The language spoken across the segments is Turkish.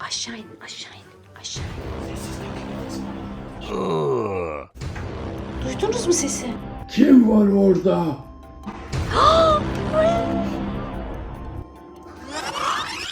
Aşağı in, aşağı in, aşağı in. Duydunuz mu sesi? Kim var orada?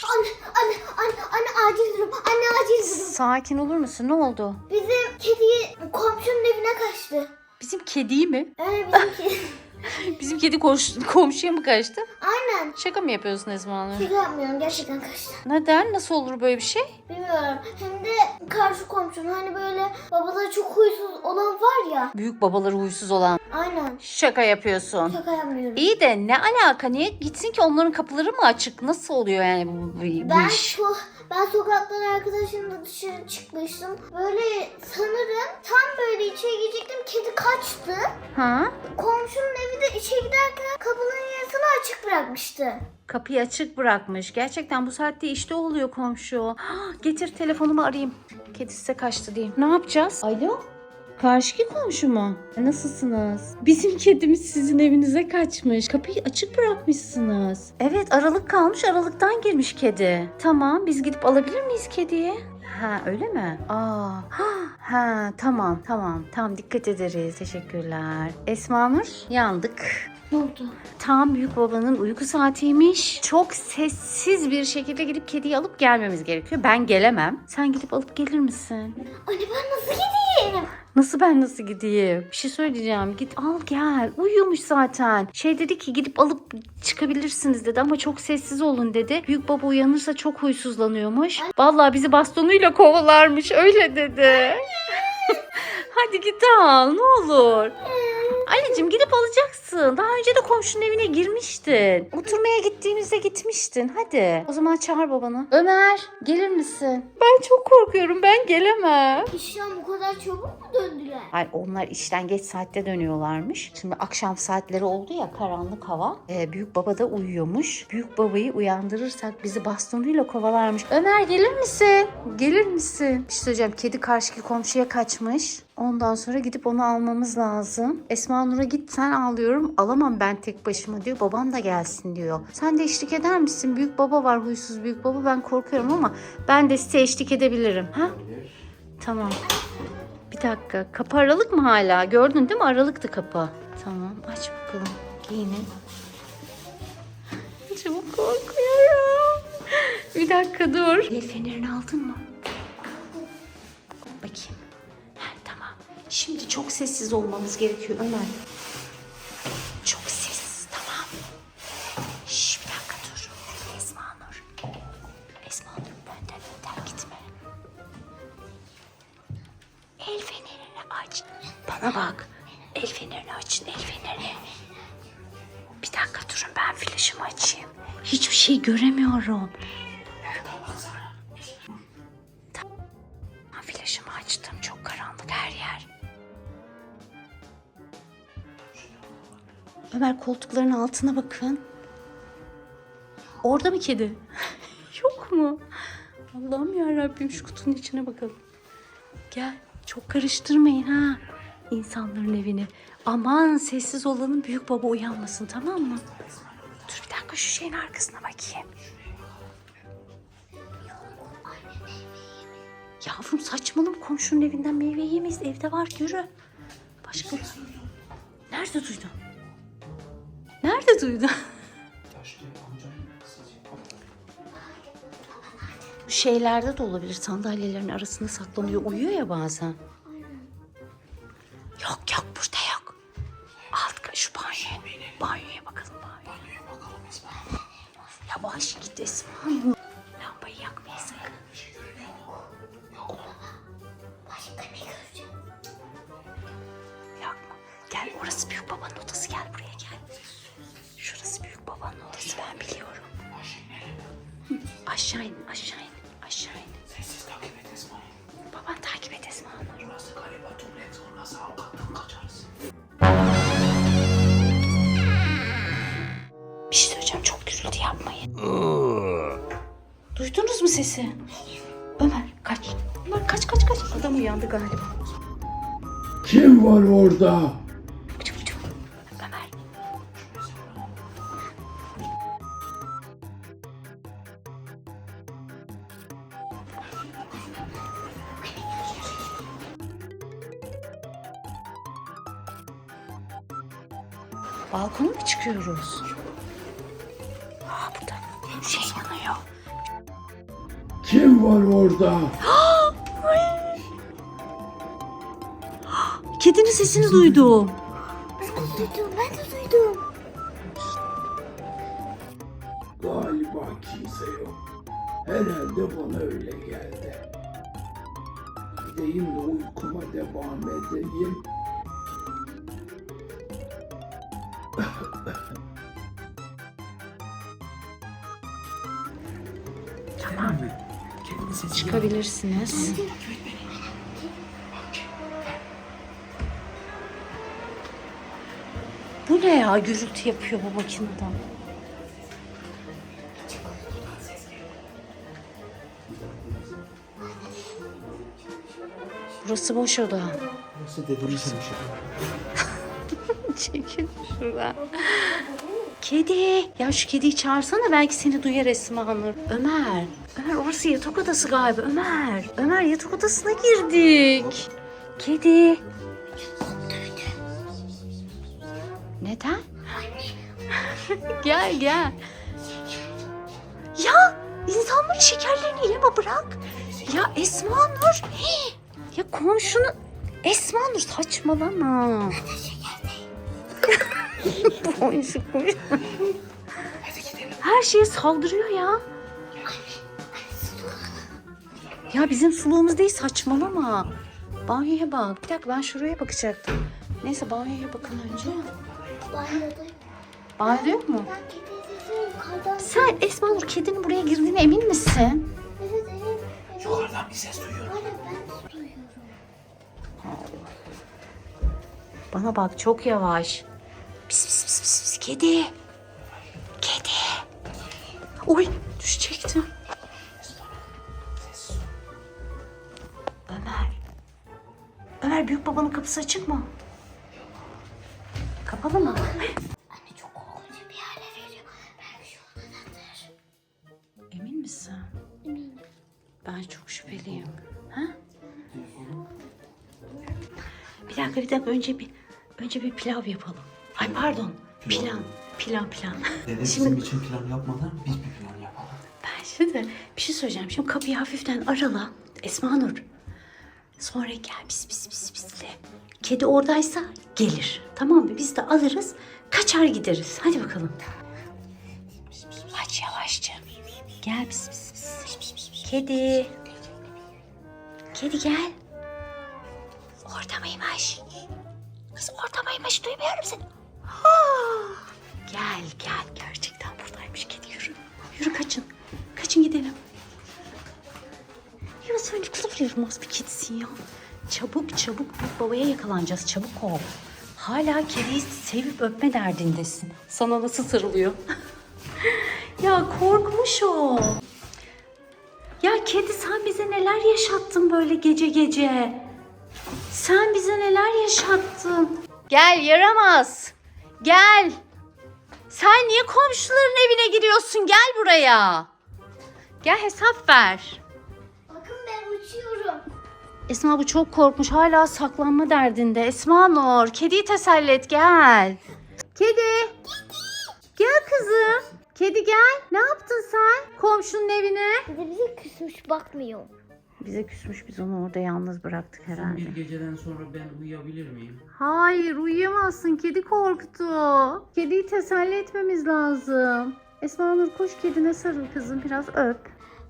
Anne, anne, anne, anne acil durum. Anne acil durum. Sakin olur musun? Ne oldu? Bizim kedi komşunun evine kaçtı. Bizim kediyi mi? Yani bizim kedi. Bizim kedi koş- komşuya mı kaçtı? Aynen. Şaka mı yapıyorsun Esma Hanım? Şaka yapmıyorum gerçekten kaçtı. Neden? Nasıl olur böyle bir şey? Bilmiyorum. Hem de karşı komşum hani böyle babaları çok huysuz olan var ya. Büyük babaları huysuz olan. Aynen. Şaka yapıyorsun. Şaka yapmıyorum. İyi de ne alaka? Niye gitsin ki onların kapıları mı açık? Nasıl oluyor yani bu, bu, bu Ben iş? so ben sokaktan arkadaşımla dışarı çıkmıştım. Böyle sanırım tam böyle içeri girecektim. Kedi kaçtı. Ha? Komşunun evi de içeri giderken kapının yarısını açık bırakmıştı. Kapıyı açık bırakmış. Gerçekten bu saatte işte oluyor komşu. Getir telefonumu arayayım. Kedi size kaçtı diyeyim. Ne yapacağız? Alo? Karşıki komşu mu? Nasılsınız? Bizim kedimiz sizin evinize kaçmış. Kapıyı açık bırakmışsınız. Evet aralık kalmış aralıktan girmiş kedi. Tamam biz gidip alabilir miyiz kediyi? Ha öyle mi? Aa, ha, ha tamam tamam tamam dikkat ederiz teşekkürler. Esma Nur yandık. Ne oldu? Tam büyük babanın uyku saatiymiş. Çok sessiz bir şekilde gidip kediyi alıp gelmemiz gerekiyor. Ben gelemem. Sen gidip alıp gelir misin? Anne ben nasıl gideyim? Nasıl ben nasıl gideyim? Bir şey söyleyeceğim. Git al gel. Uyuyormuş zaten. Şey dedi ki gidip alıp çıkabilirsiniz dedi ama çok sessiz olun dedi. Büyük baba uyanırsa çok huysuzlanıyormuş. Vallahi bizi bastonuyla kovalarmış öyle dedi. Hadi git al ne olur. Anneciğim gidip alacaksın. Daha önce de komşunun evine girmiştin. Oturmaya gittiğimizde gitmiştin. Hadi. O zaman çağır babanı. Ömer gelir misin? Ben çok korkuyorum. Ben gelemem. İşten bu kadar çabuk mu döndüler? Ay onlar işten geç saatte dönüyorlarmış. Şimdi akşam saatleri oldu ya karanlık hava. Ee, büyük baba da uyuyormuş. Büyük babayı uyandırırsak bizi bastonuyla kovalarmış. Ömer gelir misin? Gelir misin? Bir şey söyleyeceğim. Kedi karşıki komşuya kaçmış. Ondan sonra gidip onu almamız lazım. Esma Nur'a git sen ağlıyorum. Alamam ben tek başıma diyor. Babam da gelsin diyor. Sen de eşlik eder misin? Büyük baba var huysuz büyük baba. Ben korkuyorum ama ben de size eşlik edebilirim. Ha? Tamam. Bir dakika. Kapı aralık mı hala? Gördün değil mi? Aralıktı kapı. Tamam. Aç bakalım. Giyinin. Çok korkuyorum. Bir dakika dur. El fenerini aldın mı? Çok sessiz olmamız gerekiyor Ömer. Çok sessiz. Tamam. Şş, bir dakika dur. Esma Nur. Esma Nur önden önden gitme. El fenerini aç. Bana bak. El fenerini açın, el fenerini. Bir dakika durun ben flaşımı açayım. Hiçbir şey göremiyorum. Ömer koltukların altına bakın. Orada mı kedi? Yok mu? Allah'ım ya Rabbim şu kutunun içine bakalım. Gel. Çok karıştırmayın ha. insanların evini. Aman sessiz olalım büyük baba uyanmasın tamam mı? Dur bir dakika şu şeyin arkasına bakayım. Yavrum saçmalama komşunun evinden meyve yemeyiz. Evde var yürü. Başka Nerede duydun? Nerede duydun? Bu şeylerde de olabilir. Sandalyelerin arasında saklanıyor. Uyuyor ya bazen. Yok yok burada yok. Alt ka- şu banyo. Banyoya bakalım banyoya. Yavaş git Esma. Aşağı in aşağı in aşağı in. Sessiz takip et Esma'yı. Baban takip et Esma Nur. Burası galiba tuvalet sonrası avukattan kaçarız. Bir şey söyleyeceğim çok gürültü yapmayın. Duydunuz mu sesi? Ömer kaç. Ömer kaç kaç kaç. Adam uyandı galiba. Kim var orada? Balkona mı çıkıyoruz? Aa burada şey yanıyor. Kim var orada? Kedinin sesini duydum. Duydum ben de duydum. Galiba kimse yok. Herhalde bana öyle geldi. Gideyim de uykuma devam edeyim. Çıkabilirsiniz. Bu ne ya? Gürültü yapıyor bu makineden. Burası boş oda. Nasıl dediğimi söylemiş. Çekil şuradan. Kedi. Ya şu kediyi çağırsana belki seni duyar Esma Nur. Ömer. Ömer orası yatak odası galiba. Ömer. Ömer yatak odasına girdik. Kedi. Neden? gel gel. Ya insanların şekerlerini yeme bırak. Ya Esma Nur. Hii. Ya komşunu Esma Nur saçmalama. Boncuk boncuk. Her şeye saldırıyor ya. Ya bizim suluğumuz değil saçmalama. Banyoya bak. Bir dakika ben şuraya bakacaktım. Neyse banyoya bakın önce. Banyodayım. Banyoda yok mu? Ben kedi Sen Esma Nur kedinin buraya girdiğine emin misin? Evet evet. evet. Yukarıdan bir ses duyuyorum. Bana bak çok yavaş. Pis pis pis pis pis kedi. Kedi. Oy düşecektim. Ömer. Ömer büyük babanın kapısı açık mı? Kapalı mı? Anne çok korkunç bir yerler veriyor. Belki odadadır. Emin misin? Eminim. Ben çok şüpheliyim. Ha? Bir dakika bir dakika önce bir önce bir pilav yapalım. Ay pardon. Plan. Plan plan. Dede bizim Şimdi için plan yapmadan biz bir plan yapalım. ben şimdi bir şey söyleyeceğim. Şimdi kapıyı hafiften arala. Esma Nur. Sonra gel pis pis pis pisle. Kedi oradaysa gelir. Tamam mı? Biz de alırız. Kaçar gideriz. Hadi bakalım. Aç yavaşça. Gel pis pis pis. Kedi. Kedi gel. Orada mıymış? Kız orada mıymış? Duymuyorum seni. Ah! Gel gel. Gerçekten buradaymış kedi yürü. Yürü kaçın. Kaçın gidelim. Ya sen kadar yaramaz bir kedisin ya. Çabuk çabuk büyük babaya yakalanacağız. Çabuk ol. Hala kediyi sevip öpme derdindesin. Sana nasıl sarılıyor? ya korkmuş o. Ya kedi sen bize neler yaşattın böyle gece gece? Sen bize neler yaşattın? Gel yaramaz. Gel. Sen niye komşuların evine giriyorsun? Gel buraya. Gel hesap ver. Bakın ben uçuyorum. Esma bu çok korkmuş. Hala saklanma derdinde. Esma Nur, kediyi teselli et gel. Kedi. Gel kızım. Kedi gel. Ne yaptın sen? Komşunun evine. De bize küsmüş bakmıyor. Bize küsmüş biz onu orada yalnız bıraktık herhalde. Bir geceden sonra ben uyuyabilir miyim? Hayır uyuyamazsın. Kedi korktu. Kediyi teselli etmemiz lazım. Esma Nur koş kedine sarıl kızım. Biraz öp.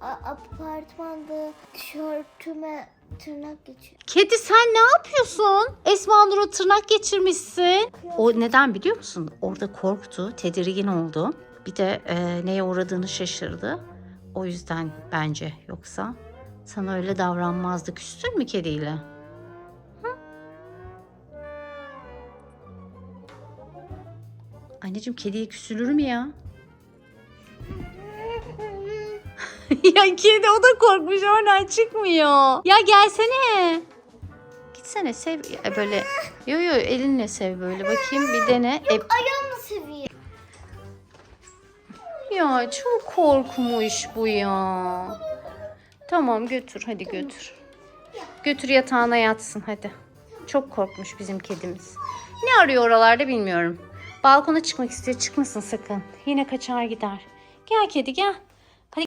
A- apartmanda tişörtüme tırnak geçiyor. Kedi sen ne yapıyorsun? Esma Nur'a tırnak geçirmişsin. O neden biliyor musun? Orada korktu, tedirgin oldu. Bir de e, neye uğradığını şaşırdı. O yüzden bence yoksa sana öyle davranmazdı. Küstün mü kediyle? Hı? Anneciğim kediye küsülür mü ya? ya kedi o da korkmuş oradan çıkmıyor. Ya gelsene. Gitsene sev e, böyle. Yo yo elinle sev böyle bakayım bir dene. E, Ayağımı seviyor. ya çok korkmuş bu ya. Tamam götür hadi götür. Götür yatağına yatsın hadi. Çok korkmuş bizim kedimiz. Ne arıyor oralarda bilmiyorum. Balkona çıkmak istiyor. Çıkmasın sakın. Yine kaçar gider. Gel kedi gel.